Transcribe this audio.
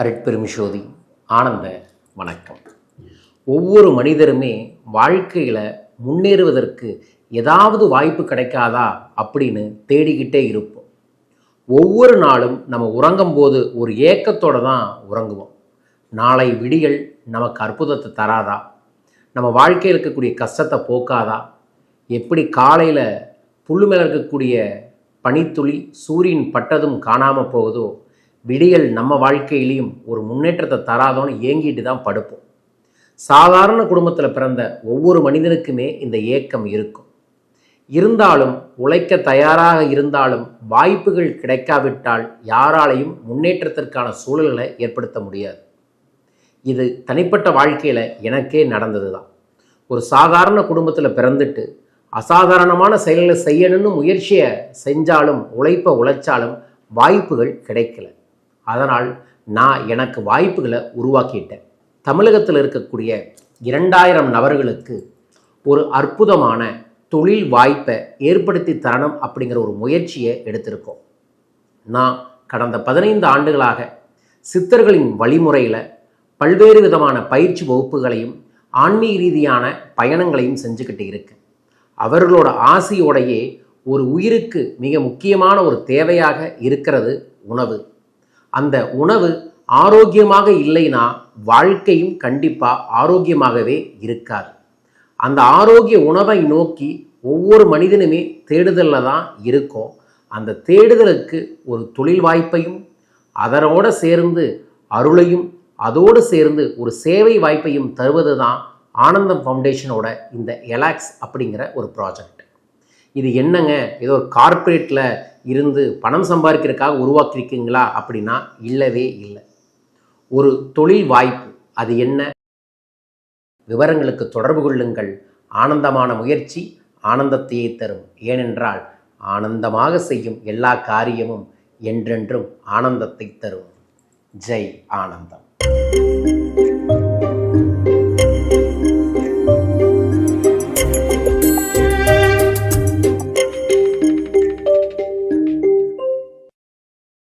அருட்பெருமிஷோதி ஆனந்த வணக்கம். ஒவ்வொரு மனிதருமே வாழ்க்கையில் முன்னேறுவதற்கு ஏதாவது வாய்ப்பு கிடைக்காதா அப்படின்னு தேடிக்கிட்டே இருப்போம். ஒவ்வொரு நாளும் நம்ம உறங்கும் போது ஒரு ஏக்கத்தோடு தான் உறங்குவோம். நாளை விடியல் நமக்கு அற்புதத்தை தராதா? நம்ம வாழ்க்கையில் இருக்கக்கூடிய கஷ்டத்தை போக்காதா? எப்படி காலையில் புல்லு மேலே இருக்கக்கூடிய பனித்துளி சூரியன் பட்டதும் காணாமல் போகுதோ விடியல் நம்ம வாழ்க்கையிலையும் ஒரு முன்னேற்றத்தை தராதோன்னு ஏங்கிட்டு தான் படுப்போம். சாதாரண குடும்பத்தில் பிறந்த ஒவ்வொரு மனிதனுக்குமே இந்த ஏக்கம் இருக்கும். இருந்தாலும் உழைக்க தயாராக இருந்தாலும் வாய்ப்புகள் கிடைக்காவிட்டால் யாராலையும் முன்னேற்றத்திற்கான சூழல்களை ஏற்படுத்த முடியாது. இது தனிப்பட்ட வாழ்க்கையில் எனக்கே நடந்தது தான் ஒரு சாதாரண குடும்பத்தில் பிறந்துட்டு அசாதாரணமான செயல்களை செய்யணும்னு முயற்சியை செஞ்சாலும் உழைப்பை உழைச்சாலும் வாய்ப்புகள் கிடைக்கல. அதனால் நான் எனக்கு வாய்ப்புகளை உருவாக்கிட்டேன். தமிழகத்தில் இருக்கக்கூடிய இரண்டாயிரம் நபர்களுக்கு ஒரு அற்புதமான தொழில் வாய்ப்பை ஏற்படுத்தி தரணும் அப்படிங்கிற ஒரு முயற்சியை எடுத்திருக்கோம். நான் கடந்த பதினைந்து ஆண்டுகளாக சித்தர்களின் வழிமுறையில் பல்வேறு விதமான பயிற்சி வகுப்புகளையும் ஆன்மீக ரீதியான பயணங்களையும் செஞ்சுக்கிட்டு இருக்கேன். அவர்களோட ஆசையோடையே ஒரு உயிருக்கு மிக முக்கியமான ஒரு தேவையாக இருக்கிறது உணவு. அந்த உணவு ஆரோக்கியமாக இல்லைன்னா வாழ்க்கையும் கண்டிப்பாக ஆரோக்கியமாகவே இருக்காது. அந்த ஆரோக்கிய உணவை நோக்கி ஒவ்வொரு மனிதனுமே தேடுதலில் தான் இருக்கும். அந்த தேடுதலுக்கு ஒரு தொழில் வாய்ப்பையும் அதனோடு சேர்ந்து அருளையும் அதோடு சேர்ந்து ஒரு சேவை வாய்ப்பையும் தருவது தான் ஆனந்தம் ஃபவுண்டேஷனோட இந்த எலாக்ஸ் அப்படிங்கிற ஒரு ப்ராஜெக்ட். இது என்னங்க? ஏதோ ஒரு கார்ப்பரேட்டில் இருந்து பணம் சம்பாதிக்கிறதுக்காக உருவாக்கியிருக்கீங்களா அப்படின்னா இல்லவே இல்லை. ஒரு தொழில் வாய்ப்பு அது என்ன? விவரங்களுக்கு தொடர்பு கொள்ளுங்கள். ஆனந்தமான முயற்சி ஆனந்தத்தையே தரும். ஏனென்றால் ஆனந்தமாக செய்யும் எல்லா காரியமும் என்றென்றும் ஆனந்தத்தை தரும். ஜெய் ஆனந்தம்.